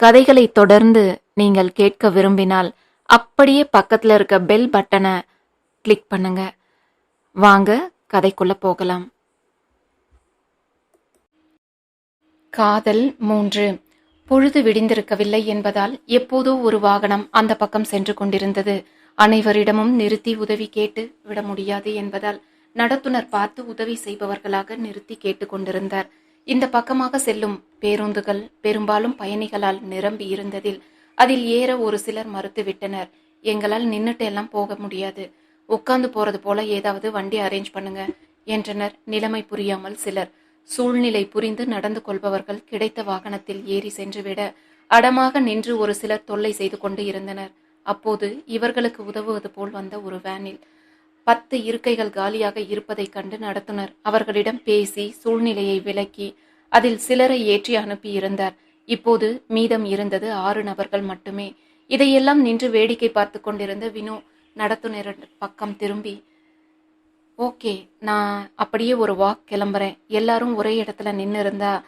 கதைகளை தொடர்ந்து நீங்கள் கேட்க விரும்பினால் அப்படியே பக்கத்தில் இருக்க பெல் பட்டனை கிளிக் பண்ணுங்க. வாங்க கதைக்குள்ள போகலாம். காதல் மூன்று. பொழுது விடிந்திருக்கவில்லை என்பதால் எப்போதோ ஒரு வாகனம் அந்த பக்கம் சென்று கொண்டிருந்தது. அனைவரிடமும் நிறுத்தி உதவி கேட்டு விட முடியாது என்பதால் நடத்துனர் பார்த்து உதவி செய்பவர்களாக நிறுத்தி கேட்டுக்கொண்டிருந்தார் இந்த பக்கமாக செல்லும் பேருந்துகள் பெரும்பாலும் பயணிகளால் நிரம்பி இருந்ததில் அதில் ஏற ஒரு சிலர் மறுத்துவிட்டனர் எங்களால் நின்னுட்டு எல்லாம் போக முடியாது. உட்கார்ந்து போறது போல ஏதாவது வண்டி அரேஞ்ச் பண்ணுங்க என்றனர். நிலைமை புரியாமல் சிலர். சூழ்நிலை புரிந்து நடந்து கொள்பவர்கள் கிடைத்த வாகனத்தில் ஏறி சென்றுவிட அடமாக நின்று ஒரு சிலர் தொல்லை செய்து கொண்டு இருந்தனர். அப்போது இவர்களுக்கு உதவுவது போல் வந்த ஒரு வேனில் பத்து இருக்கைகள் காலியாக இருப்பதைக் கண்டு நடத்துனர். அவர்களிடம் பேசி சூழ்நிலையை விளக்கி அதில் சிலரை ஏற்றி அனுப்பியிருந்தார். இப்போது மீதம் இருந்தது ஆறு நபர்கள் மட்டுமே. இதையெல்லாம் நின்று வேடிக்கை பார்த்து கொண்டிருந்த வினு நடத்துனர் பக்கம் திரும்பி ஓகே நான் அப்படியே ஒரு வாக் கிளம்புறேன். எல்லாரும் ஒரே இடத்துல நின்று இருந்தா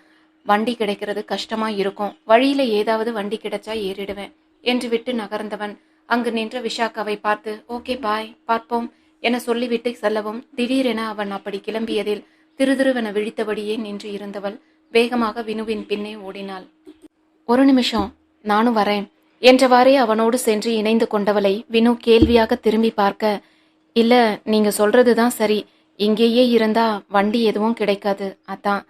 வண்டி கிடைக்கிறது கஷ்டமா இருக்கும். வழியில ஏதாவது வண்டி கிடைச்சா ஏறிடுவேன். என்று விட்டு நகர்ந்தவன் அங்கு நின்ற விஷாக்காவை பார்த்து ஓகே பாய் பார்ப்போம். என சொல்லிவிட்டு செல்லவும் திடீரென அவன் அப்படி கிளம்பியதில் திருதிருவென விழித்தபடியே நின்று இருந்தவள் வேகமாக வினுவின் பின்னே ஓடினாள். ஒரு நிமிஷம் நானும் வரேன் என்றவாறே அவனோடு சென்று இணைந்து கொண்டவளை வினு கேள்வியாக திரும்பி பார்க்க இல்ல நீங்க சொல்றதுதான் சரி. இங்கேயே இருந்தா வண்டி எதுவும் கிடைக்காது அதான்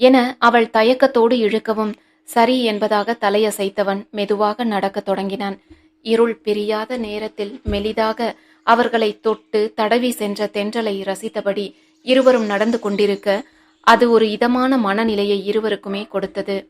என அவள் தயக்கத்தோடு இழுக்கவும் சரி என்பதாக தலையசைத்தவன் மெதுவாக நடக்கத் தொடங்கினான். இருள் பிரியாத நேரத்தில் மெலிதாக அவர்களை தொட்டு தடவி சென்ற தென்றலை ரசித்தபடி இருவரும் நடந்து கொண்டிருக்க அது ஒரு இதமான மனநிலையை இருவருக்குமே கொடுத்தது.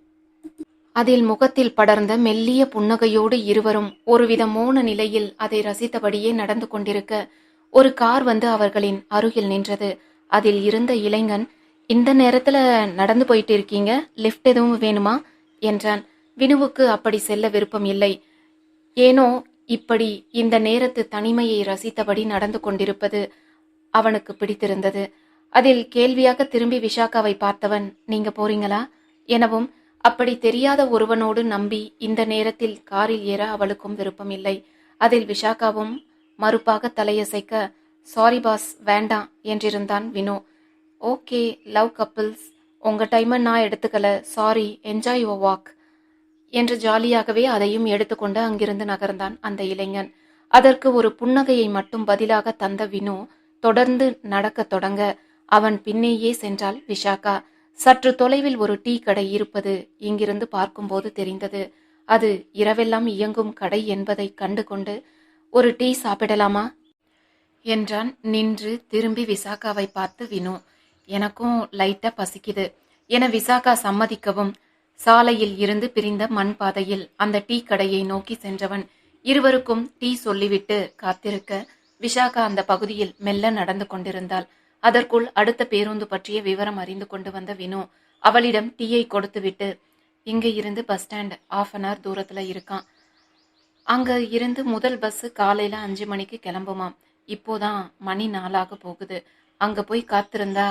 அதில் முகத்தில் படர்ந்த மெல்லிய புன்னகையோடு இருவரும் ஒருவித மோன நிலையில் அதை ரசித்தபடியே நடந்து கொண்டிருக்க ஒரு கார் வந்து அவர்களின் அருகில் நின்றது. அதில் இருந்த இளைஞன் இந்த நேரத்துல நடந்து போயிட்டு இருக்கீங்க? லிஃப்ட் எதுவும் வேணுமா? என்றான். வினுவுக்கு அப்படி செல்ல விருப்பம் இல்லை. ஏனோ இப்படி இந்த நேரத்து தனிமையை ரசித்தபடி நடந்து கொண்டிருப்பது அவனுக்கு பிடித்திருந்தது. அதில் கேள்வியாக திரும்பி விஷாக்காவை பார்த்தவன் நீங்க போறீங்களா? எனவும் அப்படி தெரியாத ஒருவனோடு நம்பி இந்த நேரத்தில் காரில் ஏற அவளுக்கும் விருப்பம் இல்லை அதில் விஷாக்காவும் மறுப்பாக தலையசைக்க சாரி பாஸ் வேண்டாம் என்றிருந்தான் வினோ. ஓகே லவ் கப்பிள்ஸ் உங்க டைமை நான் எடுத்துக்கல. Sorry enjoy your walk. என்று ஜாலியாகவே அதையும் எடுத்துக்கொண்டு அங்கிருந்து நகர்ந்தான் அந்த இளைஞன். அதற்கு ஒரு புன்னகையை மட்டும் பதிலாக தந்த வினு தொடர்ந்து நடக்கத் தொடங்க அவன் பின்னேயே சென்றாள் விஷாகா சற்று தொலைவில் ஒரு டீ கடை இருப்பது இங்கிருந்து பார்க்கும்போது தெரிந்தது. அது இரவெல்லாம் இயங்கும் கடை என்பதை கண்டு கொண்டு ஒரு டீ சாப்பிடலாமா? என்றான் நின்று திரும்பி விசாகாவை பார்த்து வினு. எனக்கும் லைட்டா பசிக்குது என விசாகா சம்மதிக்கவும் சாலையில் இருந்து பிரிந்த மண் பாதையில் அந்த டீ கடையை நோக்கி சென்றவன் இருவருக்கும் டீ சொல்லிவிட்டு காத்திருக்க விஷாகா அந்த பகுதியில் மெல்ல நடந்து கொண்டிருந்தாள். அதற்குள் அடுத்த பேருந்து பற்றிய விவரம் அறிந்து கொண்டு வந்த வினு அவளிடம் டீயை கொடுத்துவிட்டு இங்க இருந்து bus stand half an hour தூரத்துல இருக்கான். அங்க இருந்து முதல் பஸ் காலையில அஞ்சு மணிக்கு கிளம்புமாம். இப்போதான் மணி நாளாக போகுது. அங்க போய் காத்திருந்தா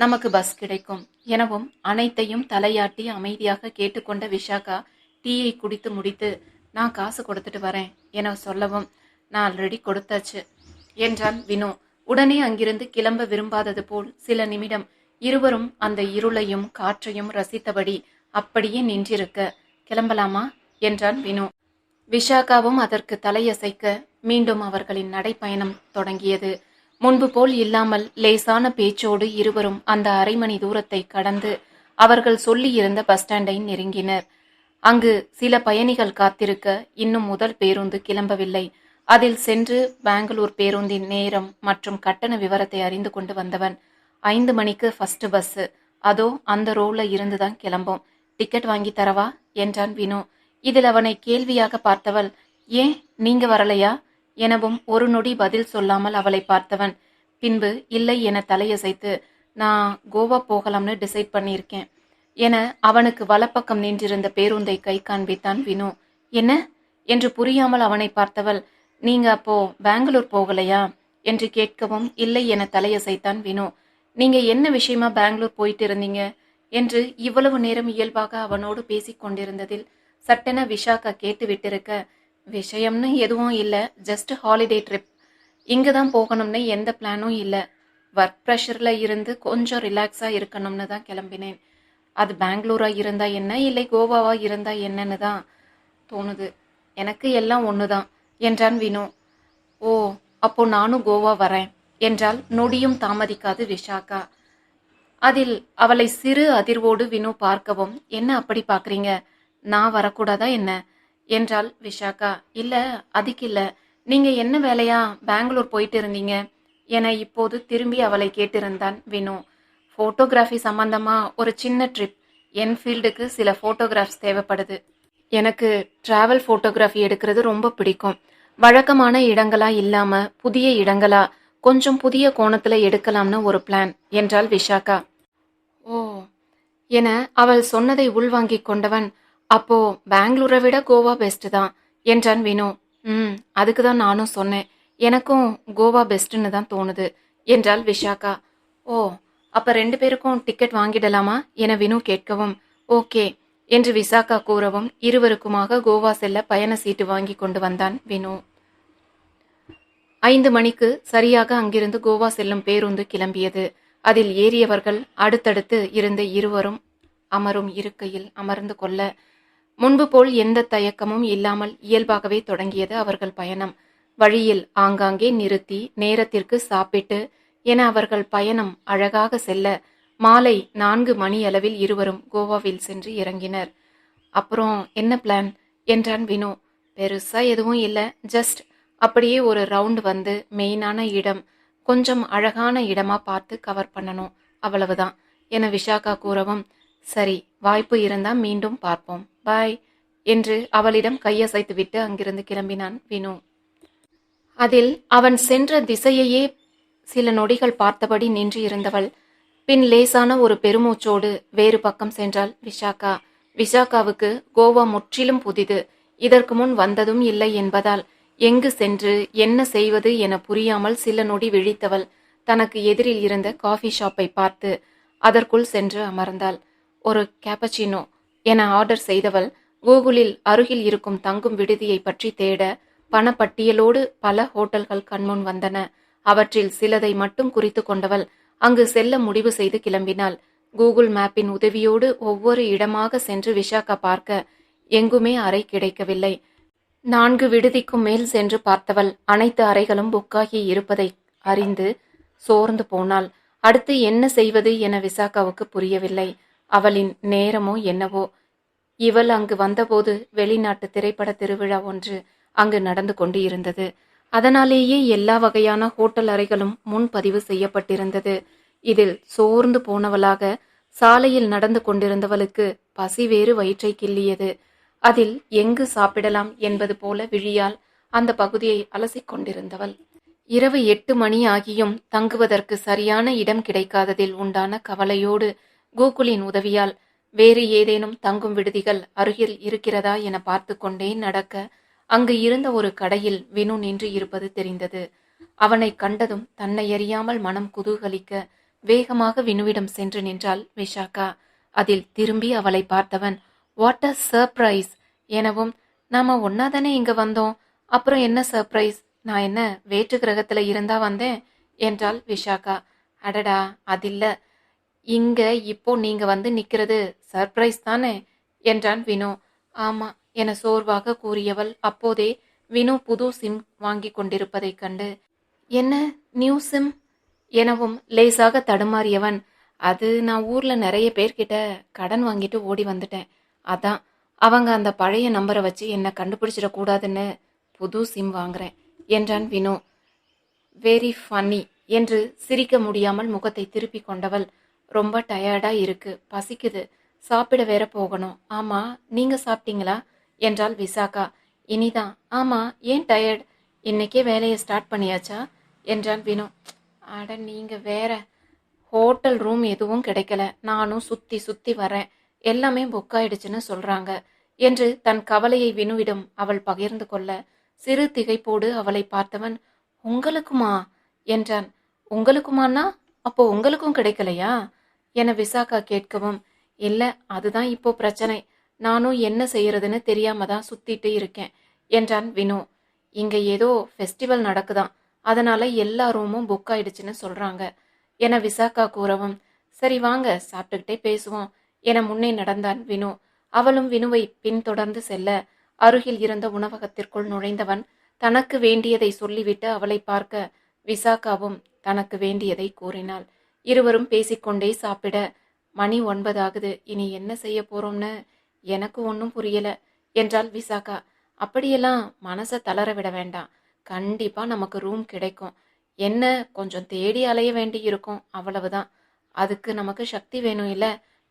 நமக்கு பஸ் கிடைக்கும். எனவும் அனைத்தையும் தலையாட்டி அமைதியாக கேட்டுக்கொண்ட விஷாகா டீயை குடித்து முடித்து நான் காசு கொடுத்துட்டு வரேன் என சொல்லவும் நான் ஆல்ரெடி கொடுத்தாச்சு என்றான் வினு. உடனே அங்கிருந்து கிளம்ப விரும்பாதது போல் சில நிமிடம் இருவரும் அந்த இருளையும் காற்றையும் ரசித்தபடி அப்படியே நின்றிருக்க கிளம்பலாமா? என்றான் வினு. விஷாகாவும் அதற்கு தலையசைக்க மீண்டும் அவர்களின் நடைப்பயணம் தொடங்கியது. முன்பு போல் இல்லாமல் லேசான பேச்சோடு இருவரும் அந்த அரை மணி தூரத்தை கடந்து அவர்கள் சொல்லியிருந்த பஸ் ஸ்டாண்டை நெருங்கினர். அங்கு சில பயணிகள் காத்திருக்க இன்னும் முதல் பேருந்து கிளம்பவில்லை. அதில் சென்று பெங்களூர் பேருந்தின் நேரம் மற்றும் கட்டண விவரத்தை அறிந்து கொண்டு வந்தவன் ஐந்து மணிக்கு ஃபர்ஸ்ட் பஸ் அதோ அந்த ரோல இருந்து தான் கிளம்பும். டிக்கெட் வாங்கி தரவா? என்றான் வினு. இதில் அவனை கேள்வியாக பார்த்தவள் ஏன்? நீங்க வரலையா? எனவும் ஒரு நொடி பதில் சொல்லாமல் அவளை பார்த்தவன். பின்பு இல்லை என தலையசைத்து நான் கோவா போகலாம்னு டிசைட் பண்ணியிருக்கேன் என அவனுக்கு வலப்பக்கம் நின்றிருந்த பேருந்தை கை காண்பித்தான் வினு. என்ன? என்று புரியாமல் அவனை பார்த்தவள் நீங்க அப்போ பெங்களூர் போகலையா என்று கேட்கவும் இல்லை என தலையசைத்தான் வினு. நீங்க என்ன விஷயமா பெங்களூர் போயிட்டு இருந்தீங்க என்று இவ்வளவு நேரம் இயல்பாக அவனோடு பேசிக் கொண்டிருந்ததில் சட்டென விஷாக்கா கேட்டு விட்டிருக்க விஷயம்னு எதுவும் இல்லை. ஜஸ்ட் ஹாலிடே ட்ரிப் இங்கே தான் போகணும்னு எந்த பிளானும் இல்லை. ஒர்க் ப்ரெஷரில் இருந்து கொஞ்சம் ரிலாக்ஸாக இருக்கணும்னு தான் கிளம்பினேன். அது பெங்களூராக இருந்தால் என்ன? இல்லை கோவாவாக இருந்தால் என்னன்னு தான் தோணுது. எனக்கு எல்லாம் ஒன்று தான் என்றான் வினு. ஓ அப்போ நானும் கோவா வரேன். என்றால் நொடியும் தாமதிக்காது விஷாக்கா அதில் அவளை சிறு அதிர்வோடு வினு பார்க்கவும் என்ன அப்படி பார்க்குறீங்க? நான் வரக்கூடாதா என்ன? என்றாள் விஷாக்கா இல்ல அதுக்கு இல்ல. நீங்க என்ன வேலையா பெங்களூர் போயிட்டு இருந்தீங்க? என இப்போது திரும்பி அவளை கேட்டிருந்தான் வினு. ஃபோட்டோகிராஃபி சம்பந்தமா ஒரு சின்ன ட்ரிப் என்ஃபீல்டுக்கு சில ஃபோட்டோகிராஃப்ஸ் தேவைப்படுது. எனக்கு டிராவல் ஃபோட்டோகிராஃபி எடுக்கிறது ரொம்ப பிடிக்கும். வழக்கமான இடங்களா இல்லாம புதிய இடங்களா கொஞ்சம் புதிய கோணத்துல எடுக்கலாம்னு ஒரு பிளான் என்றாள் விஷாக்கா ஓ என அவள் சொன்னதை உள்வாங்கிக் கொண்டவன் அப்போ பெங்களூரை விட கோவா பெஸ்ட் தான் என்றான் வினு. ம் அதுக்கு தான் நானும் சொன்னேன். எனக்கும் கோவா பெஸ்ட்டுன்னு தான் தோணுது என்றாள் விஷாக்கா ஓ அப்ப ரெண்டு பேருக்கும் டிக்கெட் வாங்கிடலாமா? என வினு கேட்கவும். ஓகே என்று விசாக்கா கூறவும் இருவருக்குமாக கோவா செல்ல பயண சீட்டு வாங்கி கொண்டு வந்தான் வினு. ஐந்து மணிக்கு சரியாக அங்கிருந்து கோவா செல்லும் பேருந்து கிளம்பியது. அதில் ஏறியவர்கள் அடுத்தடுத்து இருந்த இருவரும் அமரும் இருக்கையில் அமர்ந்து கொள்ள முன்பு போல் எந்த தயக்கமும் இல்லாமல் இயல்பாகவே தொடங்கியது அவர்கள் பயணம். வழியில் ஆங்காங்கே நிறுத்தி நேரத்திற்கு சாப்பிட்டு என அவர்கள் பயணம் அழகாக செல்ல மாலை நான்கு மணி அளவில் இருவரும் கோவாவில் சென்று இறங்கினர். அப்புறம் என்ன பிளான் என்றான் வினு. பெருசா எதுவும் இல்லை. ஜஸ்ட் அப்படியே ஒரு ரவுண்ட் வந்து மெயினான இடம் கொஞ்சம் அழகான இடமா பார்த்து கவர் பண்ணணும். அவ்வளவுதான். என விஷாகா கூறவும் சரி வாய்ப்பு இருந்தா மீண்டும் பார்ப்போம். பாய் என்று அவளிடம் கையசைத்துவிட்டு அங்கிருந்து கிளம்பினான் வினு. அதில் அவன் சென்ற திசையையே சில நொடிகள் பார்த்தபடி நின்று இருந்தவள். பின் லேசான ஒரு பெருமூச்சோடு வேறு பக்கம் சென்றாள் விஷாக்கா விஷாக்காவுக்கு கோவா முற்றிலும் புதிது. இதற்கு முன் வந்ததும் இல்லை என்பதால் எங்கு சென்று என்ன செய்வது என புரியாமல் சில நொடி விழித்தவள். தனக்கு எதிரில் இருந்த காஃபி ஷாப்பை பார்த்து அதற்குள் சென்று அமர்ந்தாள். ஒரு கேப்பச்சினோ என ஆர்டர் செய்தவள் கூகுளில் அருகில் இருக்கும் தங்கும் விடுதியை பற்றி தேட பணப்பட்டியலோடு பல ஹோட்டல்கள் கண்முன் வந்தன. அவற்றில் சிலதை மட்டும் குறித்து கொண்டவள் அங்கு செல்ல முடிவு செய்து கிளம்பினாள். கூகுள் மேப்பின் உதவியோடு ஒவ்வொரு இடமாக சென்று விஷாக்கா பார்க்க எங்குமே அறை கிடைக்கவில்லை. நான்கு விடுதிக்கும் மேல் சென்று பார்த்தவள் அனைத்து அறைகளும் புக்காகி இருப்பதை அறிந்து சோர்ந்து போனாள். அடுத்து என்ன செய்வது என விசாக்காவுக்கு புரியவில்லை. அவளின் நேரமோ என்னவோ. இவள் அங்கு வந்தபோது வெளிநாட்டு திரைப்பட திருவிழா ஒன்று அங்கு நடந்து கொண்டு இருந்தது அதனாலேயே எல்லா வகையான ஹோட்டல் அறைகளும் முன்பதிவு செய்யப்பட்டிருந்தது. இதில் சோர்ந்து போனவளாக சாலையில் நடந்து கொண்டிருந்தவளுக்கு பசி வேறு வயிற்றை கிள்ளியது. அதில் எங்கு சாப்பிடலாம் என்பது போல விழியால் அந்த பகுதியை அலசிக் கொண்டிருந்தவள். இரவு எட்டு மணி ஆகியும் தங்குவதற்கு சரியான இடம் கிடைக்காததில் உண்டான கவலையோடு கூகுளின் உதவியால் வேறு ஏதேனும் தங்கும் விடுதிகள் அருகில் இருக்கிறதா என பார்த்து கொண்டே நடக்க அங்கு இருந்த ஒரு கடையில் வினு நின்று இருப்பது தெரிந்தது. அவனை கண்டதும் தன்னை அறியாமல் மனம் குதூகலிக்க வேகமாக வினுவிடம் சென்று நின்றாள் விஷாகா. அதில் திரும்பி அவளை பார்த்தவன் வாட் அ சர்ப்ரைஸ் எனவும் நாம ஒன்னாதானே இங்க வந்தோம்? அப்புறம் என்ன சர்ப்ரைஸ் நான் என்ன வேற்று கிரகத்துல இருந்தா வந்தேன்? என்றாள் விஷாகா. அடடா அதில்ல இங்க இப்போ நீங்க வந்து நிக்கிறது சர்ப்ரைஸ் தானே? என்றான் வினு. ஆமா என சோர்வாக கூறியவள். அப்போதே வினு புது சிம் வாங்கி கொண்டிருப்பதைக் கண்டு என்ன? நியூ சிம் எனவும் லேசாக தடுமாறியவன் அது நான் ஊர்ல நிறைய பேர்கிட்ட கடன் வாங்கிட்டு ஓடி வந்துட்டேன். அதான் அவங்க அந்த பழைய நம்பரை வச்சு என்னை கண்டுபிடிச்சிடக்கூடாதுன்னு புது சிம் வாங்குறேன் என்றான் வினு. வெரி ஃபன்னி என்று சிரிக்க முடியாமல் முகத்தை திருப்பி கொண்டவள் ரொம்ப டயர்டா இருக்கு. பசிக்குது. சாப்பிட வேற போகணும். ஆமா நீங்க சாப்பிட்டீங்களா? என்றாள் விசாகா. இனிதான். ஆமா ஏன் டயர்ட் இன்னைக்கே வேலையை ஸ்டார்ட் பண்ணியாச்சா? என்றான் வினு. அட நீங்க வேற. ஹோட்டல் ரூம் எதுவும் கிடைக்கல. நானும் சுத்தி சுத்தி வரேன். எல்லாமே புக் ஆயிடுச்சுன்னு சொல்றாங்க என்று தன் கவலையை வினுவிடம் அவள் பகிர்ந்து கொள்ள சிறு திகைப்போடு அவளை பார்த்தவன் உங்களுக்குமா? என்றான். உங்களுக்குமானா அப்போ உங்களுக்கும் கிடைக்கலையா? என விசாகா கேட்கவும் இல்ல அதுதான் இப்போ பிரச்சனை. நானும் என்ன செய்யறதுன்னு தெரியாம தான் சுத்திட்டு இருக்கேன் என்றான் வினு. இங்க ஏதோ ஃபெஸ்டிவல் நடக்குதான். அதனால எல்லா ரூமும் புக் ஆயிடுச்சுன்னு சொல்றாங்க என விசாகா கூறவும். சரி வாங்க சாப்பிட்டுக்கிட்டே பேசுவோம் என முன்னே நடந்தான் வினு. அவளும் வினுவை பின்தொடர்ந்து செல்ல அருகில் இருந்த உணவகத்திற்குள் நுழைந்தவன் தனக்கு வேண்டியதை சொல்லிவிட்டு அவளை பார்க்க விசாகாவும் தனக்கு வேண்டியதை கூறினாள். இருவரும் பேசிக்கொண்டே சாப்பிட மணி ஒன்பதாகுது. இனி என்ன செய்ய போறோம்னு எனக்கு ஒன்றும் புரியல என்றாள் விசாகா. அப்படியெல்லாம் மனசை தளர விட வேண்டாம். கண்டிப்பா நமக்கு ரூம் கிடைக்கும். என்ன கொஞ்சம் தேடி அலைய வேண்டி இருக்கும் அவ்வளவுதான். அதுக்கு நமக்கு சக்தி வேணும் இல்ல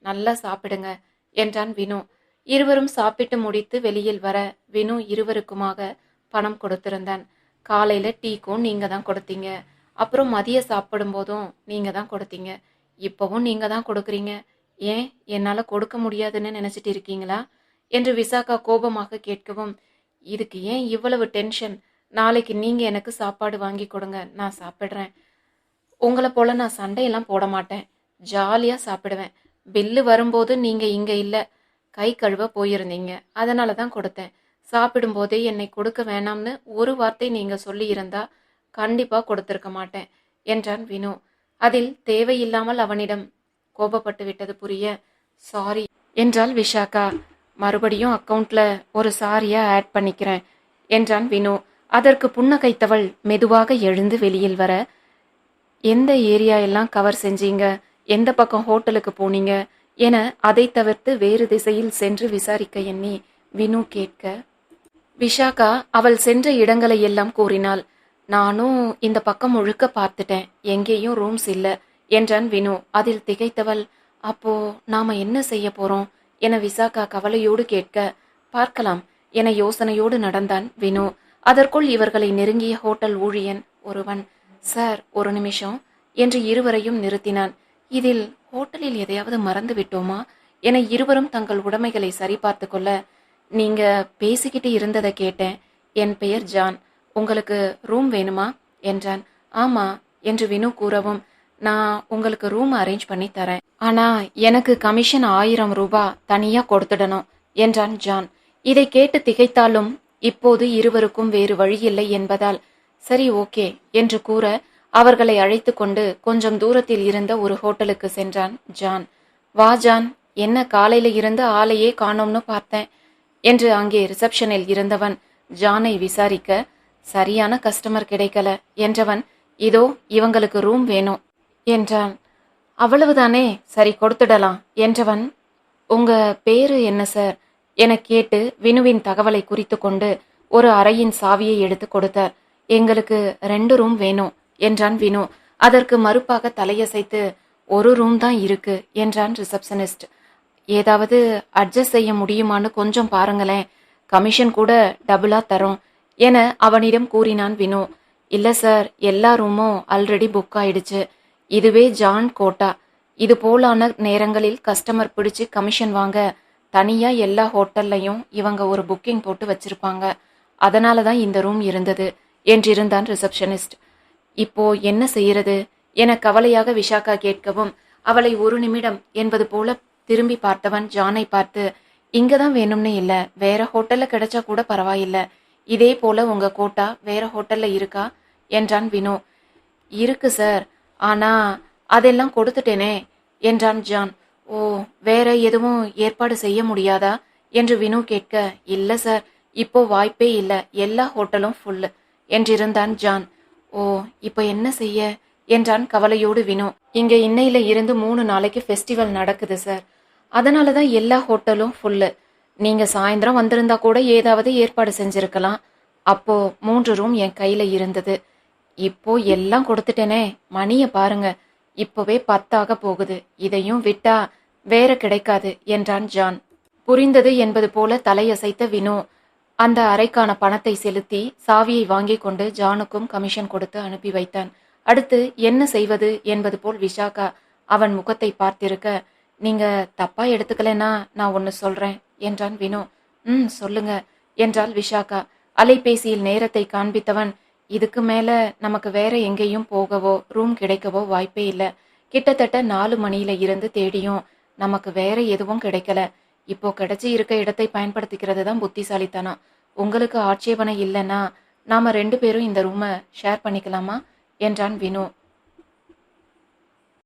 நல்லா சாப்பிடுங்க என்றான் வினு. இருவரும் சாப்பிட்டு முடித்து வெளியில் வர வினு இருவருக்குமாக பணம் கொடுத்திருந்தான். காலையில டீக்கும் நீங்க தான் கொடுத்தீங்க. அப்புறம் மதிய சாப்பிடும் போதும் நீங்கள் தான் கொடுத்தீங்க. இப்போவும் நீங்கள் தான் கொடுக்குறீங்க. ஏன்? என்னால் கொடுக்க முடியாதுன்னு நினச்சிட்டு இருக்கீங்களா? என்று விசாகா கோபமாக கேட்கவும் இதுக்கு ஏன் இவ்வளவு டென்ஷன் நாளைக்கு நீங்கள் எனக்கு சாப்பாடு வாங்கி கொடுங்க. நான் சாப்பிட்றேன். உங்களை போல் நான் சண்டையெல்லாம் போட மாட்டேன். ஜாலியாக சாப்பிடுவேன். பில்லு வரும்போது நீங்கள் இங்கே இல்லை. கை கழுவ போயிருந்தீங்க. அதனால தான் கொடுத்தேன். சாப்பிடும்போதே என்னை கொடுக்க வேணாம்னு ஒரு வார்த்தை நீங்கள் சொல்லி கண்டிப்பாக கண்டிப்பா கொடுத்திருக்க மாட்டேன் என்றான் வினு. அதில் தேவையில்லாமல் அவனிடம் கோபப்பட்டு விட்டது புரிய சாரி என்றாள் விஷாகா. மறுபடியும் அக்கவுண்ட்ல ஒரு சாரியா ஆட் பண்ணிக்கிறேன் என்றான் வினு. அதற்கு புன்னகைத்தவள் மெதுவாக எழுந்து வெளியில் வர எந்த ஏரியா எல்லாம் கவர் செஞ்சீங்க? எந்த பக்கம் ஹோட்டலுக்கு போனீங்க? என அதை தவிர்த்து வேறு திசையில் சென்று விசாரிக்க எண்ணி வினு கேட்க விஷாகா அவள் சென்ற இடங்களை எல்லாம் கூறினாள். நானும் இந்த பக்கம் முழுக்க பார்த்துட்டேன். எங்கேயும் ரூம்ஸ் இல்லை. என்றான் வினு. அதில் திகைத்தவள் அப்போ நாம என்ன செய்ய போறோம்? என விசாகா கவலையோடு கேட்க பார்க்கலாம் என யோசனையோடு நடந்தான் வினு. அதற்குள் இவர்களை நெருங்கிய ஹோட்டல் ஊழியன் ஒருவன் சார் ஒரு நிமிஷம் என்று இருவரையும் நிறுத்தினான். இதில் ஹோட்டலில் எதையாவது மறந்து விட்டோமா? என இருவரும் தங்கள் உடைமைகளை சரிபார்த்து கொள்ள நீங்க பேசிக்கிட்டு இருந்ததை கேட்டேன். என் பெயர் ஜான். உங்களுக்கு ரூம் வேணுமா? என்றான். ஆமா என்று வினு கூறவும் நான் உங்களுக்கு ரூம் அரேஞ்ச் பண்ணி தரேன். ஆனா எனக்கு கமிஷன் ஆயிரம் ரூபாய் தனியா கொடுத்துடணும் என்றான் ஜான். இதை கேட்டு திகைத்தாலும் இப்போது இருவருக்கும் வேறு வழியில்லை என்பதால் சரி ஓகே என்று கூற அவர்களை அழைத்து கொண்டு கொஞ்சம் தூரத்தில் இருந்த ஒரு ஹோட்டலுக்கு சென்றான் ஜான். வா ஜான் என்ன காலையில இருந்து ஆளையே காணோம்னு பார்த்தேன் என்று அங்கே ரிசப்ஷனில் இருந்தவன் ஜானை விசாரிக்க சரியான கஸ்டமர் கிடைக்கல. என்றவன் இதோ இவங்களுக்கு ரூம் வேணும். என்றான். அவ்வளவுதானே சரி கொடுத்துடலாம். என்றவன் உங்க பேரு என்ன சார் என கேட்டு வினுவின் தகவலை குறித்து கொண்டு ஒரு அறையின் சாவியை எடுத்து கொடுத்தார். எங்களுக்கு ரெண்டு ரூம் வேணும் என்றான் வினு. அதற்கு மறுப்பாக தலையசைத்து ஒரு ரூம் தான் இருக்கு என்றான் ரிசப்ஷனிஸ்ட் ஏதாவது அட்ஜஸ்ட் செய்ய முடியுமான்னு கொஞ்சம் பாருங்களேன். கமிஷன் கூட டபுளா தரோம். என அவனிடம் கூறினான் வினு. இல்ல சார் எல்லா ரூமும் ஆல்ரெடி புக் ஆயிடுச்சு. இதுவே ஜான் கோட்டா. இது போலான நேரங்களில் கஸ்டமர் பிடிச்சு கமிஷன் வாங்க. தனியா எல்லா ஹோட்டல்லையும் இவங்க ஒரு புக்கிங் போட்டு வச்சிருப்பாங்க. அதனால தான் இந்த ரூம் இருந்தது என்றிருந்தான் ரிசப்ஷனிஸ்ட் இப்போ என்ன செய்யறது? என கவலையாக விஷாக்கா கேட்கவும் அவளை ஒரு நிமிடம் என்பது போல திரும்பி பார்த்தவன் ஜானை பார்த்து இங்கதான் வேணும்னு இல்ல. வேற ஹோட்டல்ல கிடைச்சா கூட பரவாயில்ல. இதே போல உங்க கோட்டா வேற ஹோட்டல்ல இருக்கா? என்றான் வினு. இருக்கு சார். ஆனா அதெல்லாம் கொடுத்துட்டேனே என்றான் ஜான். ஓ வேற எதுவும் ஏற்பாடு செய்ய முடியாதா? என்று வினு கேட்க இல்ல சார். இப்போ வாய்ப்பே இல்ல. எல்லா ஹோட்டலும் ஃபுல்லு என்றிருந்தான் ஜான். ஓ இப்போ என்ன செய்ய? என்றான் கவலையோடு வினு. இங்க இன்னையில இருந்து மூணு நாளைக்கு ஃபெஸ்டிவல் நடக்குது சார். அதனால தான் எல்லா ஹோட்டலும் ஃபுல்லு நீங்க சாயந்தரம் வந்திருந்தா கூட ஏதாவது ஏற்பாடு செஞ்சிருக்கலாம். அப்போ மூன்று ரூம் என் கையில இருந்தது. இப்போ எல்லாம் கொடுத்துட்டேனே. மணிய பாருங்க. இப்போவே பத்தாக போகுது. இதையும் விட்டா வேற கிடைக்காது என்றான் ஜான். புரிந்தது என்பது போல தலையசைத்த வினு. அந்த அறைக்கான பணத்தை செலுத்தி சாவியை வாங்கிக் கொண்டு ஜானுக்கும் கமிஷன் கொடுத்து அனுப்பி வைத்தான். அடுத்து என்ன செய்வது என்பது போல் விஷாகா அவன் முகத்தை பார்த்திருக்க நீங்க தப்பா எடுத்துக்கலனா நான் ஒன்னு சொல்றேன். என்றான் வினு. ம் சொல்லுங்க என்றாள் விஷாகா. அலைபேசியில் நேரத்தை காண்பித்தவன். இதுக்கு மேல நமக்கு வேற எங்கேயும் போகவோ ரூம் கிடைக்கவோ வாய்ப்பே இல்லை. கிட்டத்தட்ட நாலு மணியில இருந்து தேடியும் நமக்கு வேற எதுவும் கிடைக்கல. இப்போ கிடைச்சி இருக்க இடத்தை பயன்படுத்திக்கிறது தான் புத்திசாலித்தனம். உங்களுக்கு ஆட்சேபனை இல்லைன்னா நாம ரெண்டு பேரும் இந்த ரூமை ஷேர் பண்ணிக்கலாமா? என்றான் வினு.